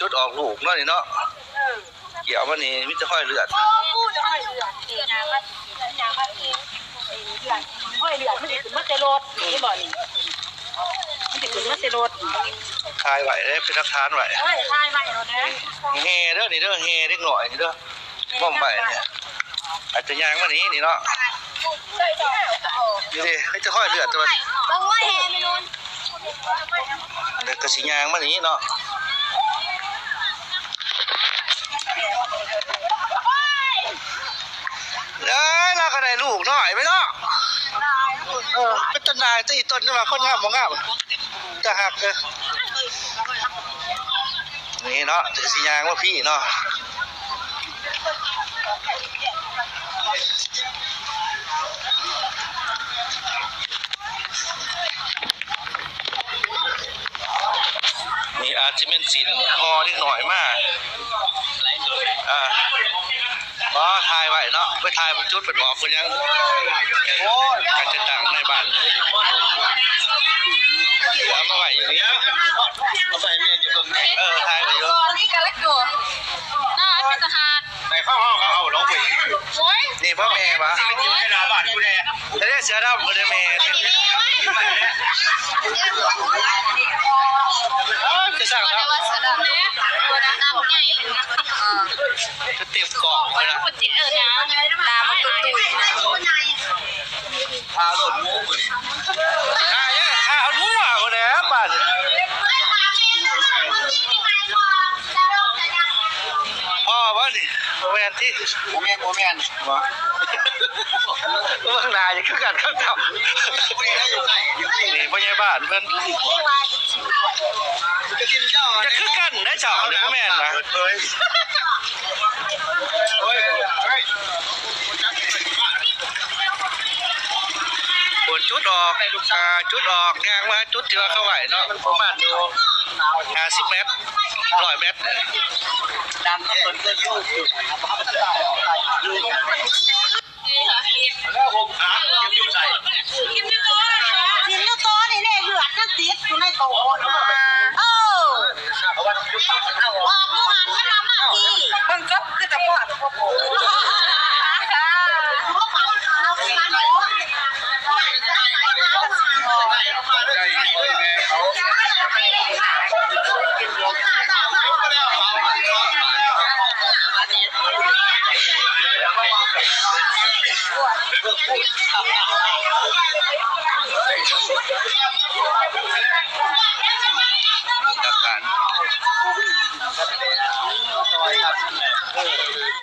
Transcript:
จุดออกลูกเนาะนี่เนาะเกี่ยวมันนี่มิจะค่อยเลือดห้อยเหลือมันจะขึ้นมาเตรถนี่บ่นี่มันจะขึ้นมาเตรถคายไหวได้เป็นรักฐานไหวเอ้ยทายใหม่รถนะเฮเด้อนี่เด้อเฮเล็กหน่อยนี่เด้อบ้อมไปเนี่ยอาจจะยางมานี้นี่เนาะนี่ดิให้จะค่อยเลือดตัวนี้บางว่าแฮไม่นู้นเด็กกระสิยางมานี้เนาะ ก็ได้ลูกหน่อยไหมเนาะเออเป็นต้นนายตีต้นนี่มาคนงามบ่งามจะหักเลยนี่เนาะจะสิยางว่าพี่เนาะนี่อาจจะเป็นสินงอนิดหน่อยมากอ่า อ๋อถ่ายไว้เนาะไปถ่ายบนจุดเป็นออกคนยังโอ้ยการจะดังในบ้านเลยเอามาไว้อย่างนี้เอาไปเมียจะเบิ่งไงเออถ่ายไว้เยอะนี่กันแล้วกูน่าเป็นทหารในข้าวห้องเขาเอาลงไปโอ้ยนี่พ่อแม่ปะไม่ได้บ้านกูแน่แล้วเนี่ยเสือดำคนเดียวแม่ จะเต็มกล่องเลยนะคนจิตเออนะตามันตุ้ยตุ้ยพาหล่นมูมือข้าเนี่ยข้าเขาทั่วคนนี้ป่านพ่อว่านี่แม่นที่โมเมนโมเมนวะเมื่อนายจะขึ้นกันข้างเก่านี่พ่อใหญ่บ้านเพิ่อน จะกินเจ้าจะขึ้นกันได้เจ้าเนี่ยพ่อแม่นนะเฮ้ยเฮ้ยปวดจุดออกอ่าจุดออกยางมาจุดที่ว่าเข้าไหวเนาะประมาณอยู่ห้าสิบเมตรร้อยเมตรดันต้นก็ยุ่งอยู่แล้วผมหาเก็บอยู่ใส่ กินอยู่ตัวกินอยู่ตัวนี่เนี่ยเหลือดนั่นติดอยู่ในโต๊ะเออ เอาวันยุ บออกผู้หันมันมามาพี่เบิ่งกับคือแต่พ่อพ่อปู่